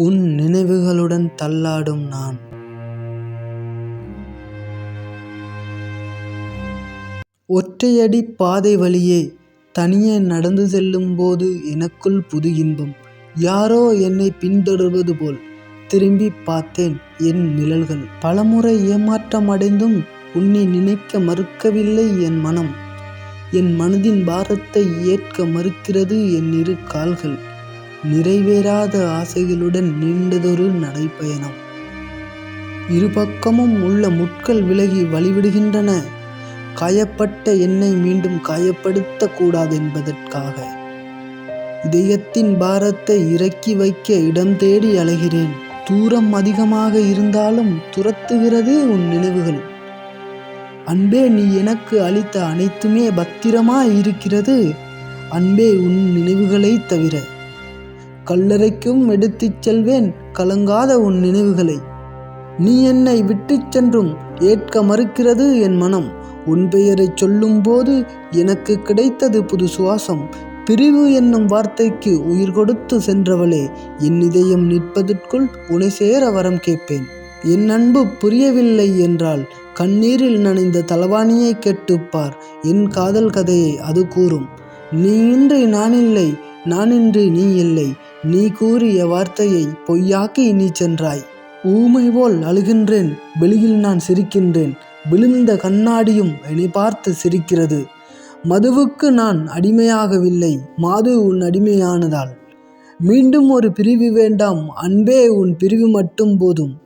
உன் நினைவுகளுடன் தள்ளாடும் நான் ஒற்றையடி பாதை வழியே தனியே நடந்து செல்லும்போது எனக்குள் புது இன்பம். யாரோ என்னை பின்தொடர்வது போல் திரும்பிப் பார்த்தேன் என் நிழல்கள். பலமுறை ஏமாற்றம் அடைந்தும் உன்னை நினைக்க மறுக்கவில்லை என் மனம். என் மனதின் பாரத்தை ஏற்க மறுக்கிறது என் இரு கால்கள். நிறைவேறாத ஆசைகளுடன் நீண்டதொரு நடைப்பயணம். இருபக்கமும் உள்ள முட்கள் விலகி வழிவிடுகின்றன. காயப்பட்ட என்னை மீண்டும் காயப்படுத்த கூடாது என்பதற்காக இதயத்தின் பாரத்தை இறக்கி வைக்க இடம் தேடி அலைகிறேன். தூரம் அதிகமாக இருந்தாலும் துரத்துகிறது உன் நினைவுகள். அன்பே நீ எனக்கு அளித்த அனைத்துமே பத்திரமாய் இருக்கிறது. அன்பே உன் நினைவுகளைத் தவிர. கல்லறைக்கும் எடுத்துச் செல்வேன் கலங்காத உன் நினைவுகளை. நீ என்னை விட்டுச் சென்றும் ஏற்க மறுக்கிறது என் மனம். உன் பெயரைச் சொல்லும்போது எனக்குக் கிடைத்தது புது சுவாசம். பிரிவு என்னும் வார்த்தைக்கு உயிர் கொடுத்து சென்றவளே என் இதயம் நிற்பதற்குள் உனை சேர வரம் கேட்பேன். என் அன்பு புரியவில்லை என்றால் கண்ணீரில் நனைந்த தலவாணியைக் கேட்டுப் பார் என் காதல் கதையை அது கூறும். நீ இன்றி நானில்லை நானின்றி நீ இல்லை. நீ கூறிய வார்த்தையை பொய்யாக்கி நீ சென்றாய். ஊமை போல் அழுகின்றேன் வெளியில் நான் சிரிக்கின்றேன். விழுந்த கண்ணாடியும் என்னை பார்த்து சிரிக்கிறது. மதுவுக்கு நான் அடிமையாகவில்லை மாது உன் அடிமையானதால். மீண்டும் ஒரு பிரிவு வேண்டாம் அன்பே உன் பிரிவு மட்டும் போதும்.